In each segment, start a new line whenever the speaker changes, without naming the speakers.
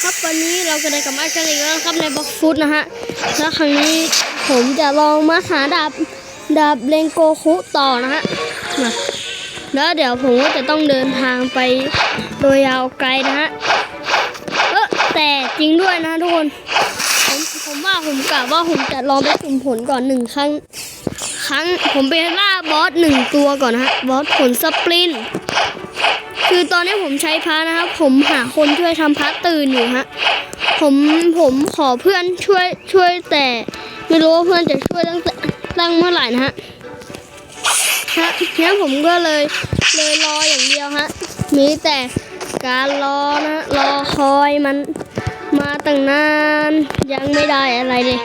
ครับวันนี้เราก็ได้กลับมากันอีกแล้วครับในบล็อกฟุตนะฮะแล้วครั้งนี้ผมจะลองมาหาดาบดาบเลงโกคุต่อนะฮะมาแล้วเดี๋ยวผมก็จะต้องเดินทางไปโดยยาวไกลนะฮะเออแต่จริงด้วยนะทุกคนผมผมว่าผมกะว่าผมจะลองไปสุ่มผลก่อนหนึ่งครั้ง ครั้งผมไปล่าบอสหนึ่งตัวก่อนนะฮะบอสผลสปรินต์ คือตอนนี้ผมใช้พระนะครับ ผมหาคนช่วยทำพระตื่นอยู่ฮะ ผมผมขอเพื่อนช่วยช่วยแต่ ไม่รู้ว่าเพื่อนจะช่วยตั้งแต่ตั้งเมื่อไหร่นะฮะฮะงั้นผมก็เลยเลยรออย่างเดียวฮะ มีแต่การรอนะรอคอยมันมาตั้งนานยังไม่ได้อะไรเลย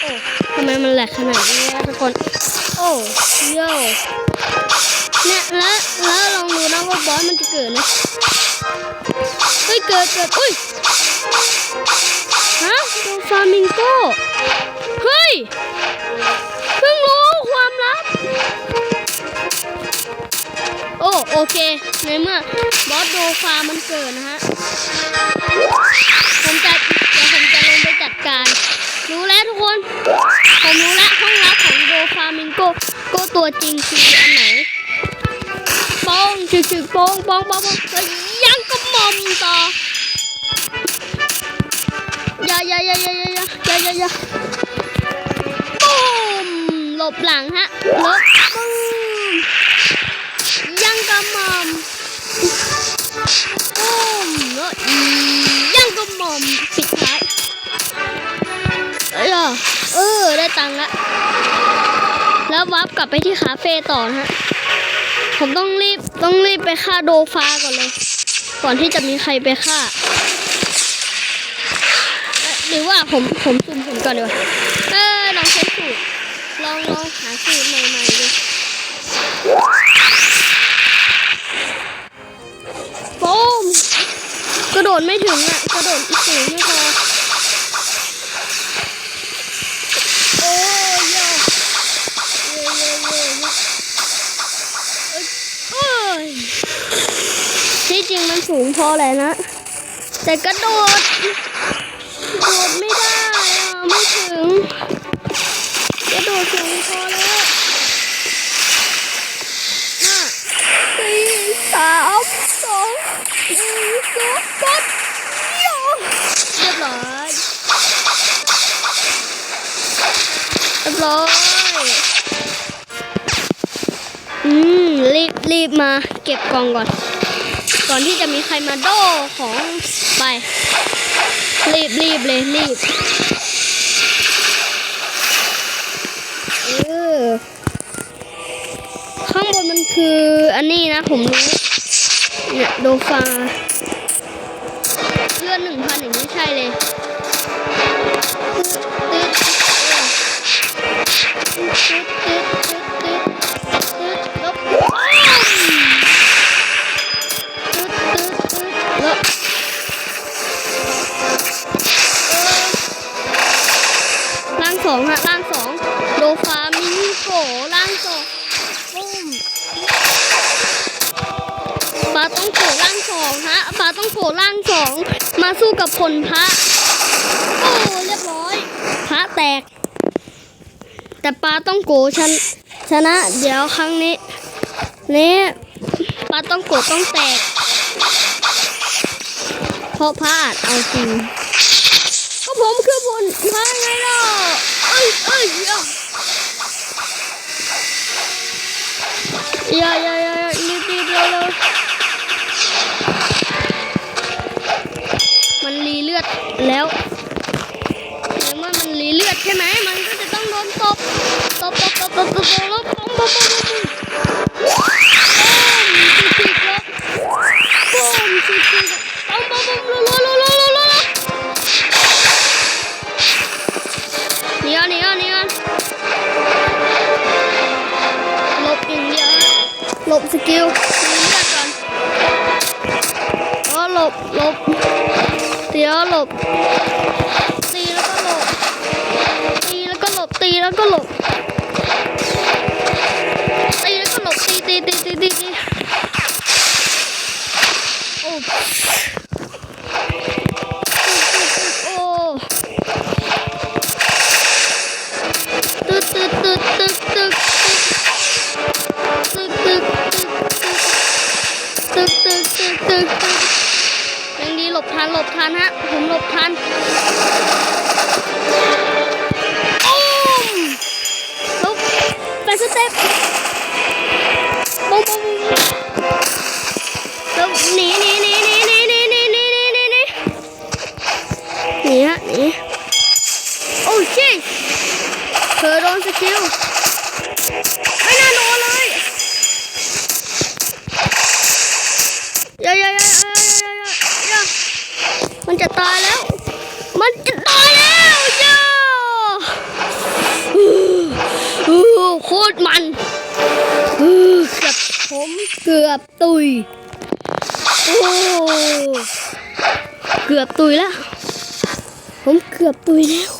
โอ้ทำไมมันแหลกขนาดนี้วะทุกคน โอ้โย เนี่ยแล้วแล้วลองดูนะว่าบอสมันจะเกิดนะเฮ้ยเกิดเกิดอุ้ยฮะตัวฟามิงโก้เฮ้ยเพิ่งรู้ความลับ โอ้โอเคในเมื่อบอสโดฟามันเกิดนะฮะผมจะเดี๋ยวผมจะลงไปจัดการรู้แล้วทุกคน ผมรู้แล้วห้องลับของโดฟามิงโก้ก็ตัวจริงคืออันไหน ปองจึกจึกปองปองปองปองแล้วยังก็มอมต่ออย่าอย่าอย่าอย่าอย่าอย่าอย่าอย่าย่าปุ้มหลบหลังฮะหลบปุ้มยังก็มอมปุ้มแล้วยังก็มอมปิดท้ายเออเออได้ตังค์ละแล้ววับกลับไปที่คาเฟ่ต่อนะฮะ ผมต้องรีบต้องรีบไปฆ่าโดฟาก่อนเลย ก่อนที่จะมีใครไปฆ่าหรือว่าผมผมสุ่มผลก่อนดีกว่าเออลองใช้สูตรลองลองหาสูตรใหม่ๆดูโป้มกระโดดไม่ถึงอะกระโดดอีกสูงไม่พอโอ้ยโยเย่เย่เย่เย่ เอ้ย ที่จริงมันสูงพอแหละนะ แต่กระโดดโดดไม่ได้อะไม่ถึงกระโดดสูงพอแล้วห้าสี่สามสองหนึ่งสองกดโยเรียบร้อยเรียบร้อยอืมรีบรีบมาเก็บกล่องก่อน ก่อนที่จะมีใครมาโดของไป รีบรีบเลยรีบเออข้างบนมันคืออันนี้นะผมรู้เนี่ยโดฟาเลื่อนหนึ่งพันอย่างนี้ใช่เลยตึ๊ดตึ๊ดตึ๊ดตึ๊ดตึ๊ดตึ๊ด องสองฮะล่างสองโดฟามิงโกล่างสองปุ้มปลาต้องโผล่างสองฮะปลาต้องโผล่างสองมาสู้กับผลพระโอ้เรียบร้อยพระแตก แต่ปลาต้องโกชนชนะ เดี๋ยวครั้งนี้นี้ปลาต้องโกต้องแตกเพราะพระอาจเอาจริง ก็ผมคือผลพระไงล่ะเอ้ยเอ้ย อย่าอย่าอย่ารีบรีบเร็วเร็วมันรีเลือดแล้วในเมื่อมันรีเลือดใช่ไหมมันก็จะต้องโดนตบตบตบตบตบตบตบแล้วปมป สกิลรีเลือดก่อนอ๋อหลบหลบเดี๋ยวหลบตีแล้วก็หลบตีแล้วก็หลบตีแล้วก็หลบ อบตุย โอ้เกือบตุยแล้ว ผมเกือบตุยแล้ว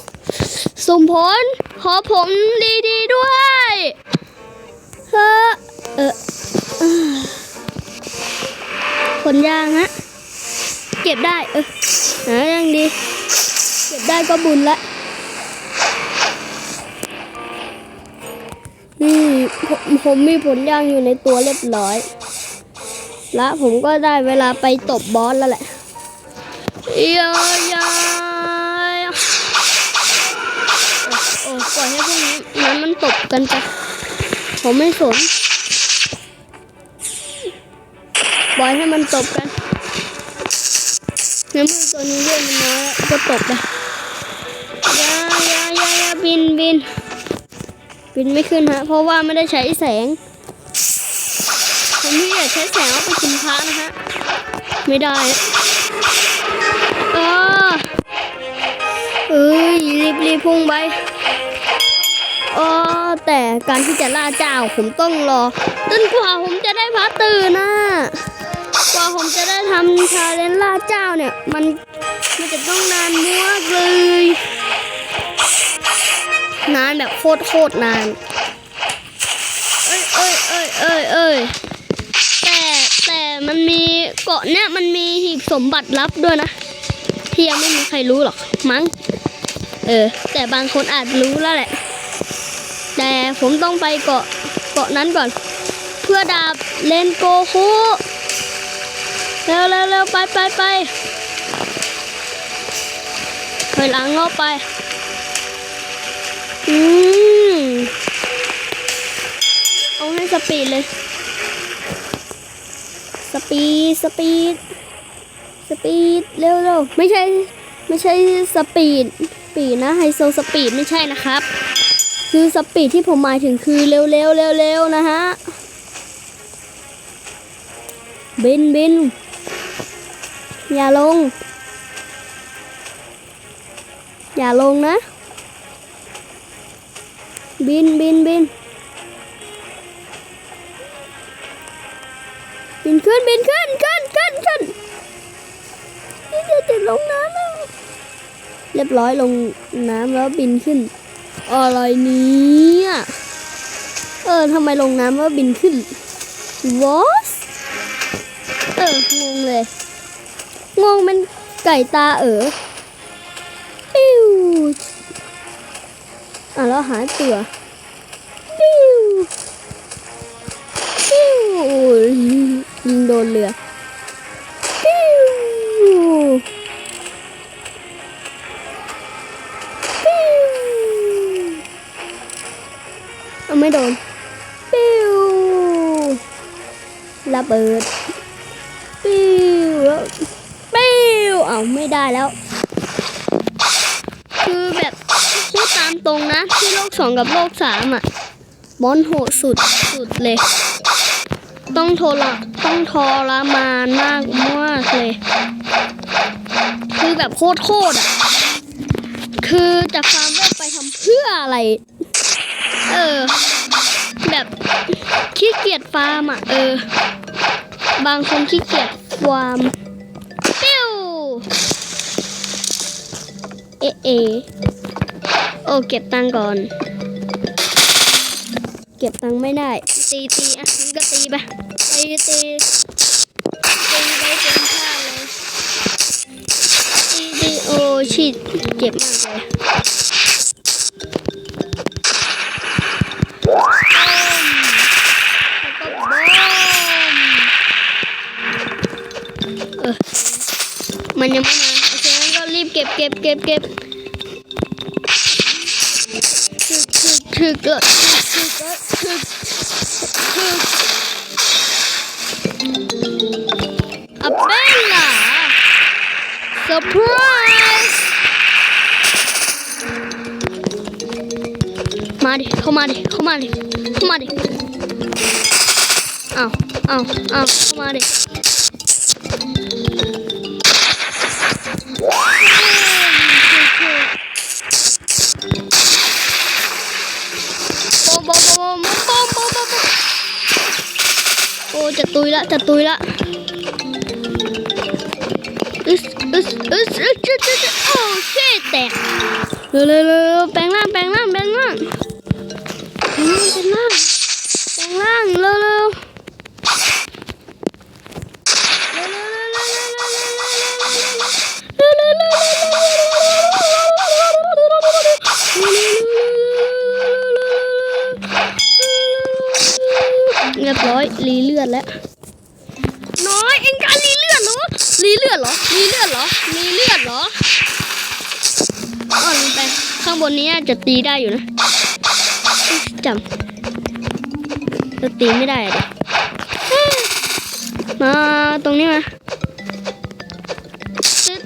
สมผลขอผมดีๆด้วยเอเอเออผลยางฮะ เก็บได้เออหายังดี เก็บได้ก็บุญละนี่ผมผมมีผลยางอยู่ในตัวเรียบร้อย และผมก็ได้เวลาไปตบบอสแล้วแหละยายาโอ้ปล่อยให้พวกนี้นั้นมันตบกันไปผมไม่สน ปล่อยให้มันตบกันในเมื่อตัวนี้เลือดมันน้อยก็ตบไปยายายายาบินบิน บินไม่ขึ้นฮะ เพราะว่าไม่ได้ใช้แสง คนที่อยากใช้แสงเอาไปกินพระนะฮะ ไม่ได้ เออเอ้ยรีบรีบพุ่งไปอ๋อแต่การที่จะล่าเจ้าผมต้องรอจนกว่าผมจะได้พัตื่นนะกว่าผมจะได้ทำชาเลนล่าเจ้าเนี่ย มันมันจะต้องนานมากเลย นานแบบโคตรโคตรนาน เอ้ยเอ้ยเอ้ยเอ้ยเอ้ย มันมีเกาะเนี่ยมันมีหีบสมบัติลับด้วยนะ ที่ยังไม่มีใครรู้หรอกมั้ง เออ แต่บางคนอาจรู้แล้วแหละ แต่ผมต้องไปเกาะเกาะนั้นก่อน เพื่อดาบเลนโกคุเร็วเร็วเร็วไปไปไปถอยหลังเข้าไป อืมเอาให้สปีดเลย สปีดสปีดสปีดเร็วเร็วไม่ใช่ไม่ใช่สปีดปีดนะไฮโซสปีดไม่ใช่นะครับ คือสปีดที่ผมหมายถึงคือเร็วเร็วเร็วเร็วนะฮะบินบินอย่าลง อย่าลงนะ บินบินบิน บินขึ้นบินขึ้นขึ้นขึ้นขึ้นนี่จะติดลงน้ำแล้วเรียบร้อยลงน้ำแล้วบินขึ้นอะไรเนี้ยเออทำไมลงน้ำแล้วบินขึ้น what เอองงเลยงงเป็นไก่ตาเออปิ้วอะแล้วหายตัว ดนเรือปิ้วปิ้วเอาไม่โดนปิ้วระเบิดปิ้วปิ้วเอาไม่ได้แล้ว คือแบบพูดตามตรงนะ ที่โลกสองกับโลกสามอะ มอนโหดสุดสุดเลย ต้องทรต้องทรมานมากมากเลย คือแบบโคตรโคตรอะ คือจะฟาร์มเวลไปทำเพื่ออะไร เออ แบบขี้เกียจฟาร์มอะ เออ บางคนขี้เกียจฟาร์มปิ้วเอเอโอ้เก็บตังก่อนเก็บตังค์ไม่ได้ ตีตีอะก็ตีไป ตีตีตีไปเต็มท่าเลยตีตีโอชิดเจ็บมากเลยแล้วก็บอมเออมันยังไม่มาโอเคงั้นก็รีบเก็บเก็บเก็บเก็บถึกถึกถึกเกิดถึกถึกถึกถึก อัปเปล่าเซอร์ไพรส์มาดิเข้ามาดิเข้ามาดิเข้ามาดิเอาเอาเอาเข้ามาดิ จะตุยละจะตุยละอึสอึสอึสอึสอึสอึสโอ้เช่แตกเร็วเร็วเร็วแปลงร่างแปลงร่างแปลงร่างแปลงร่างแปลงร่างแปลงร่าง อดแล้ว น้อยเอ็งการรีเลือดเหรอรีเลือดเหรอรีเลือดเหรอรีเลือดเหรออ่อนไปข้างบนนี้จะตีได้อยู่นะจำจะตีไม่ได้อะดิมาตรงนี้มาตึ๊ด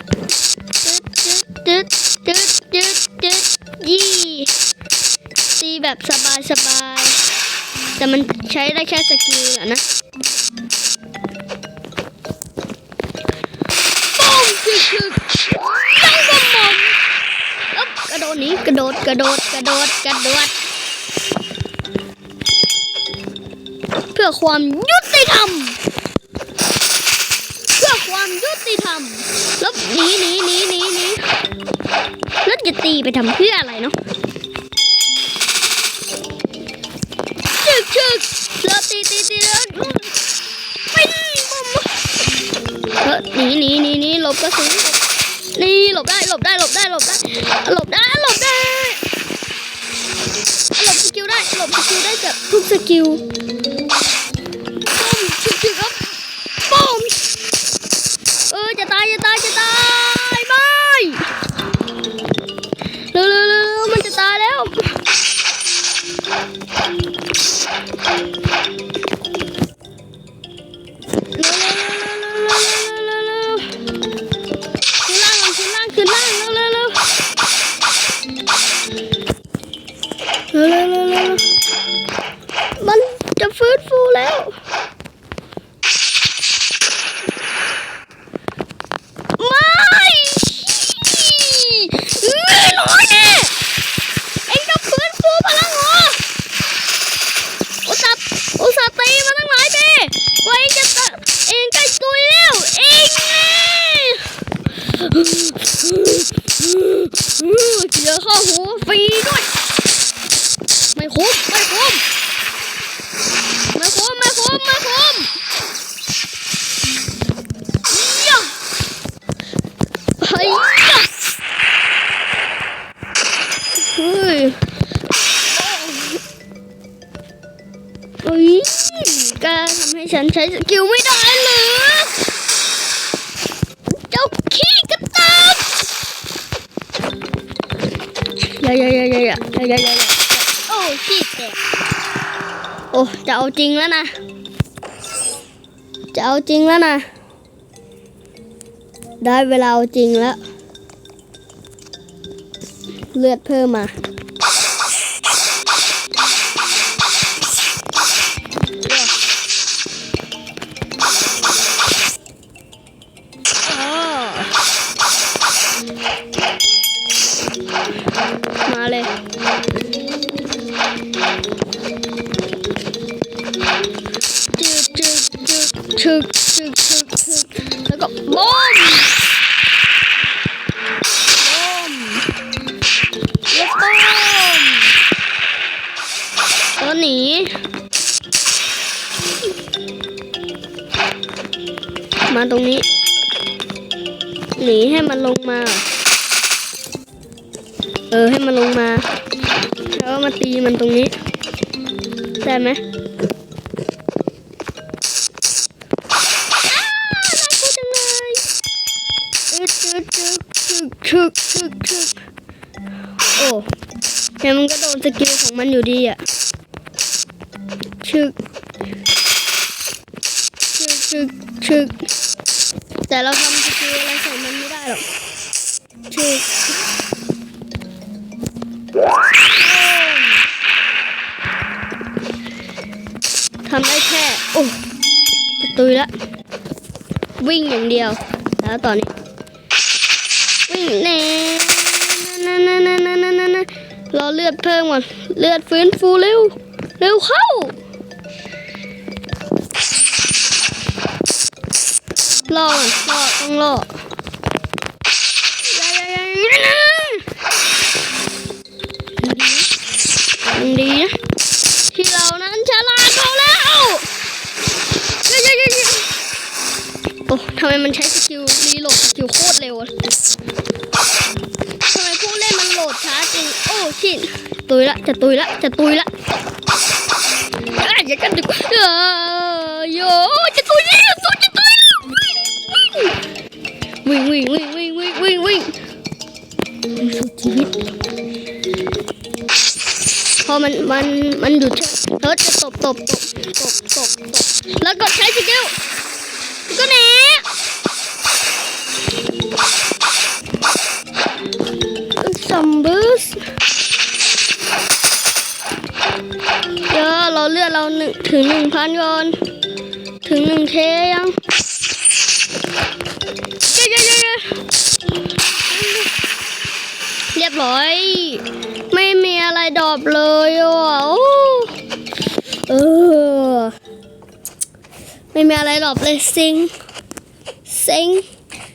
ตึ๊ดตึ๊ดตึ๊ดตึ๊ดตึ๊ดยี่ตีแบบสบายสบาย แต่มันใช้ได้แค่สกิลอะนะปุ้มคือคือยังกระหม่อมอ๊บกระโดดนี้กระโดดกระโดดกระโดดกระโดด เพื่อความยุติธรรม เพื่อความยุติธรรมแล้วหนีหนีหนีหนีหนีแล้วจะตีไปทำเพื่ออะไรเนาะ ตีตีตีแล้วปิ้งบุ้มเออหนีหนีหนีหนีหลบกระสุนหนี่หลบได้หลบได้หลบได้หลบได้หลบได้หลบได้หลบสกิลได้หลบสกิลได้กับทุกสกิล ฉันใช้สกิลไม่ได้หรือจ้าขี้กระตับอย่าอย่าอย่าอย่ายายายาโอ้ขี้แตกโอ้จะเอาจริงแล้วนะ จะเอาจริงแล้วนะ ได้เวลาเอาจริงแล้ว เลือดเพิ่มมา Okay. ได้ไหมอ้าวน่ากลัวจังเลยอึดชึกชึกชึกโอ้แต่มันก็โดนสกิลของมันอยู่ดีอะชึกชึกชึกชึกแต่เราทำสกิลอะไรใส่มันไม่ได้หรอกชึก ทำได้แค่โอ้ตุยละวิ่งอย่างเดียว แล้วตอนนี้ วิ่งแน่นั่นนั่นนั่นนั่นนั่นนั่นรอเลือดเพิ่มก่อน เลือดฟื้นฟูเร็ว เร็วเข้ารอก่อนรอต้องรอำไมมันใช้สกิลรีโหลดสกิลโคตรเร็วทำไมผู้เล่นมันโหลดช้าจริง โอ้ชินตุยละ จะตุยละ จะตุยละอย่ากันดึกเออโยจะตุยแล้วตุยจะตุยวิ่งวิ่งวิ่งวิ่งวิ่งวิ่งวิ่งสุดชีวิตพอมันมันมันหยุดใช่เธอจะตบตบตบตบตบตบแล้วกดใช้สกิล ก็แหนซัมบูสเดี๋ยวเราเลือดเราหนึ่งถึงหนึ่งพันก่อน ถึงหนึ่งเทยังเย้เย้เย้เย้เรียบร้อย ไม่มีอะไรดรอปเลยว่ะเออ ไม่มีอะไรดรอปเลยซิงซิง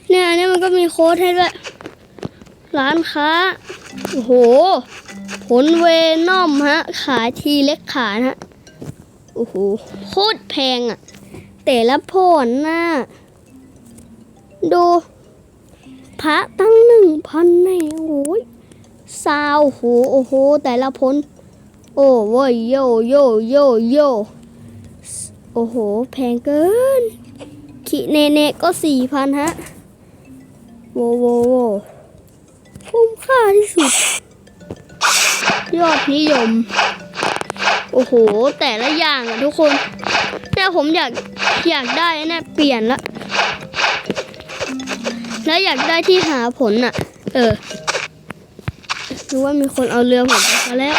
เนี่ยอันนี่มันก็มีโค้ดให้ด้วยร้านค้า โอ้โห ผลเวนอมฮะ ขายทีเล็กขานะฮะ โอ้โห โคตรแพงอะ่ะ แต่ละผลน่ะ ดู พระตั้งหนึ่งพันแน่โอ้ยซาวโห โอ้โห แต่ละพลโอ้โว้ยโยโยโยโย โอ้โห แพงเกิน คิเนเนก็สี่พันฮะ โวโวโวคุ้มค่าที่สุด ยอดนิยม โอ้โห แต่ละอย่างอะทุกคนเนี่ยผมอยากอยากได้เนี่ยเปลี่ยนละ แล้วอยากได้ที่หาผลอะเออรู้ว่ามีคนเอาเรือผมไปแล้ว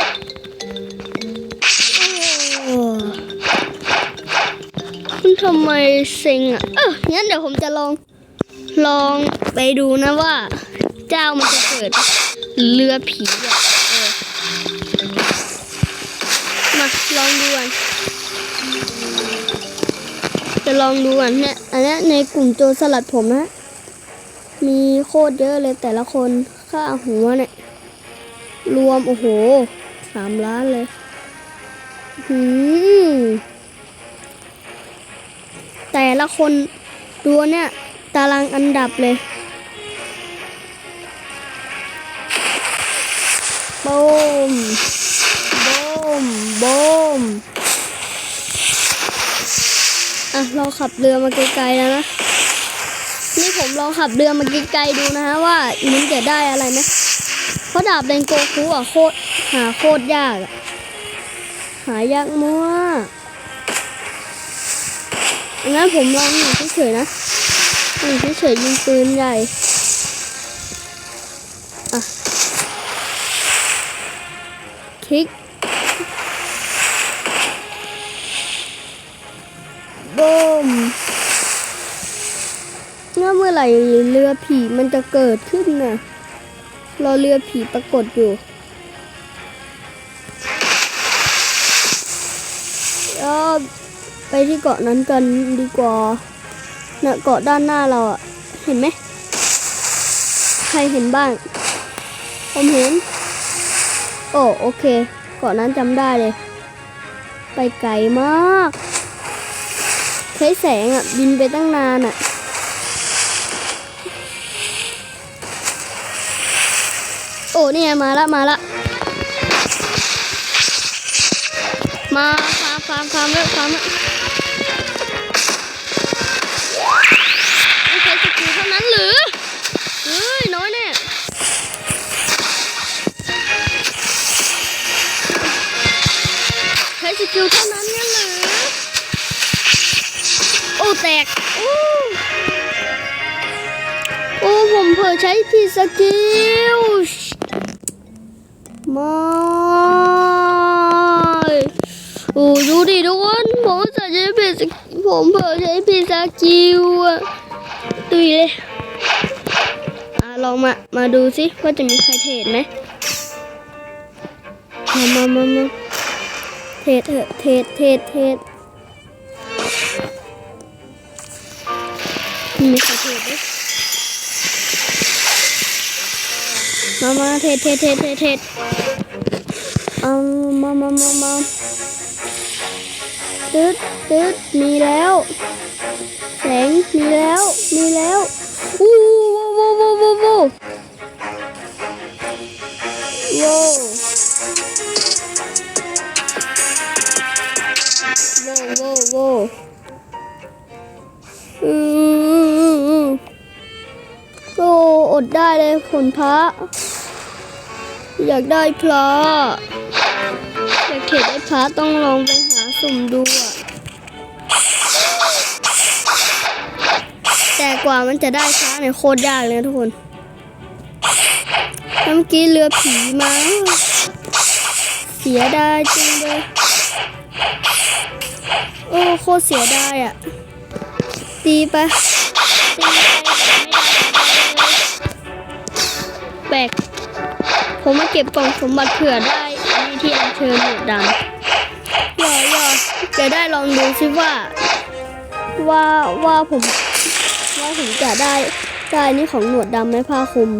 ทำไมเซ็งอะ เอองั้นเดี๋ยวผมจะลองลองไปดูนะว่า เจ้ามันจะเกิดเรือผีอะเออมาลองดูกันจะลองดูกันเนี่ยอันนี้ในกลุ่มโจรสลัดผมนะมีโคตรเยอะเลยแต่ละคนค่าหัวเนี่ย รวม โอ้โหสามล้านเลย หืม แต่ละคนดูเนี่ย ตารางอันดับเลยโบมโบมโบมอะ เราขับเรือมาไกลๆแล้วนะ นี่ผมลองขับเรือมาไกลๆดูนะฮะว่ามันจะได้อะไรไหมเพราะดาบเลนโกคุอะโคตรหาโคตรยากอะหายากมาก งั้นผมลองอยู่เฉยๆนะอยู่เฉยๆยิงปืนใหญ่อะคลิกบูมแล้วเมื่อไหร่เรือผีมันจะเกิดขึ้นน่ะ รอเรือผีปรากฏอยู่ ไปที่เกาะนั้นกันดีกว่าเนี่ยเกาะด้านหน้าเราอะเห็นไหม ใครเห็นบ้าง ผมเห็น โอ้โอเค เกาะนั้นจำได้เลย ไปไกลมาก ใช้แสงอะบินไปตั้งนานอะโอ้นี่ไงมาละมาละ มาฟาร์มฟาร์มฟาร์มแล้วฟาร์มแล้ว กิลเท่านั้นเนี่ยนะโอ้แตกโอ้โอ้ผมเผลอใช้ผิดสกิลม่โอ้ดูดิทุกคนผมจะใช้ผิดสผมเผลอใช้ผิดสกิลอะตุยเลยอะลองมามาดูสิว่าจะมีใครเทรดไหมมามามามา เทรดเถอะเทรดเทรดเทรดมีใครเทรดไหมมามาเทรดเทรดเทรดเทรดเทรดเอามามามามาตึ๊ดตึ๊ดมีแล้ว แสงมีแล้ว มีแล้วอู้ว้าวว้วว้าว ว้าวว้โอ้อดได้เลยผลพระ อยากได้พระอยากเข็ดได้พระต้องลองไปหาสุ่มดูอะแต่กว่ามันจะได้ช้าเนี่ยโคตรยากเลยทุกคนแล้วเมื่อกี้เรือผีมา เสียดายจริงเลย โอ้โคตรเสียดายอะ ตีไปะตีไปแต่ไม่ได้แปลกผมมาเก็บกล่องสมบัติเผื่อได้อันนี้ที่อัญเชิญหนวดดำย่อย่อจะได้ลองดูซิว่า ว่าว่าผมว่าผมจะได้ได้นี่ของหนวดดำไหมผ้าคลุม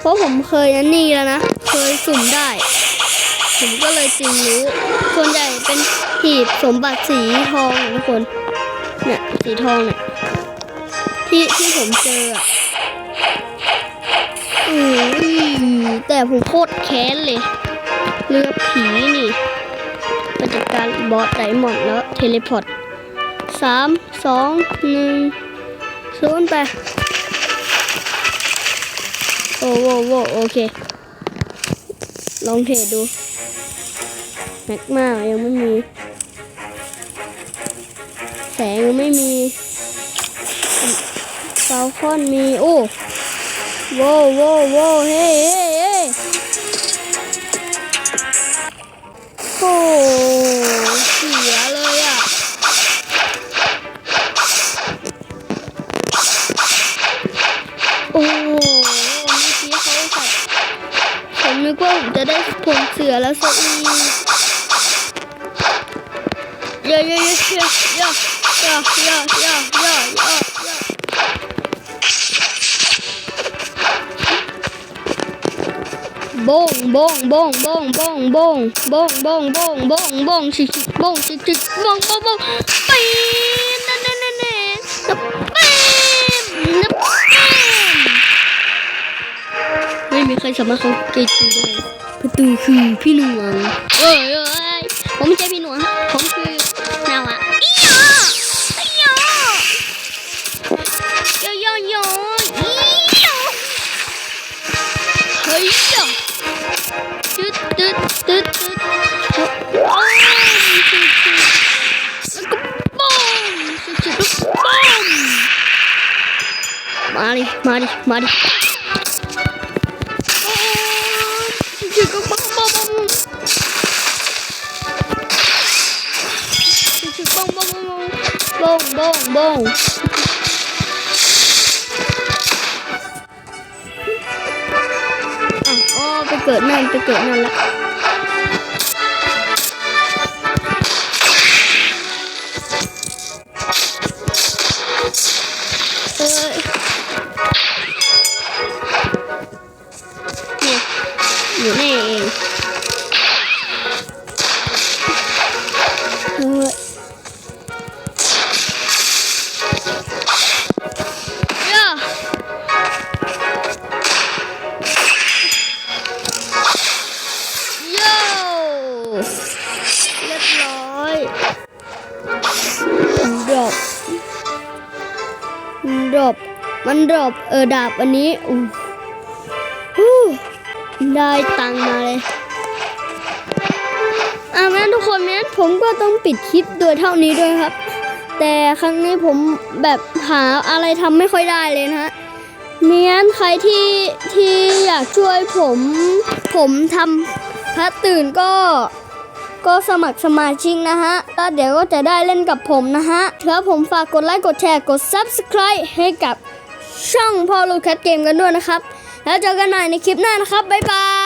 เพราะผมเคยนั่นนี่แล้วนะ เคยสุ่มได้ ผมก็เลยจึงรู้ส่วนใหญ่เป็นหีบสมบัติสีทองนะทุกคนเนี่ยสีทองเนี่ยที่ที่ผมเจออะอือแต่ผมโคตรแค้นเลยเรือผีนี่มาจัดการบอสไดมอนด์แล้วเทเลพอร์ตสามสองหนึ่งศูนย์ไปโอ้โหโว้โอเค ลองเทรดดู แม็กมายังไม่มี แสงยังไม่มีฟาคอนมี โอ้โว้โว้โว้เฮ้เฮ้เฮ้โอ้เสียเลยอะโอ้เมื่อกี้เขาสัตว์ผมนึกว่าผมจะได้ผงเสือแล้วซะอี ยอะเยอะเยอะเยอะเยอะบงบงบงบงบงบงบงบงบงบงบงชิชิบงชิชิบงบงบงปีนนั่นนั่นนั่นนั่นปีนนับปีนไม่มีใครสามารถเข้าใกตูได้ประตูคือพี่หนวงเอ้ยเอ้ยผมไม่ใช่พี่หนวงผม มาดิมาดิมาดิจุดก็ปังปังปังจุดปังปังปังปังปังปังไปเกิดนั่นไปเกิดนั่นละ มันดรอปเออดาบอันนี้อู้หูได้ตังค์มาเลยอ่าแม้นทุกคนแม้นผมก็ต้องปิดคลิปโดยเท่านี้ด้วยครับ แต่ครั้งนี้ผมแบบหาอะไรทำไม่ค่อยได้เลยนะฮะเมียนใครที่ที่อยากช่วยผม ผมทำพระตื่นก็ก็สมัครสมาชิกนะฮะก็เดี๋ยวก็จะได้เล่นกับผมนะฮะเถือผมฝากกดไลค์ กดแชร์ กด Subscribe ให้กับ ช่องพ่อลูกแคทเกมกันด้วยนะครับ แล้วเจอกันใหม่ในคลิปหน้านะครับ บ๊ายบาย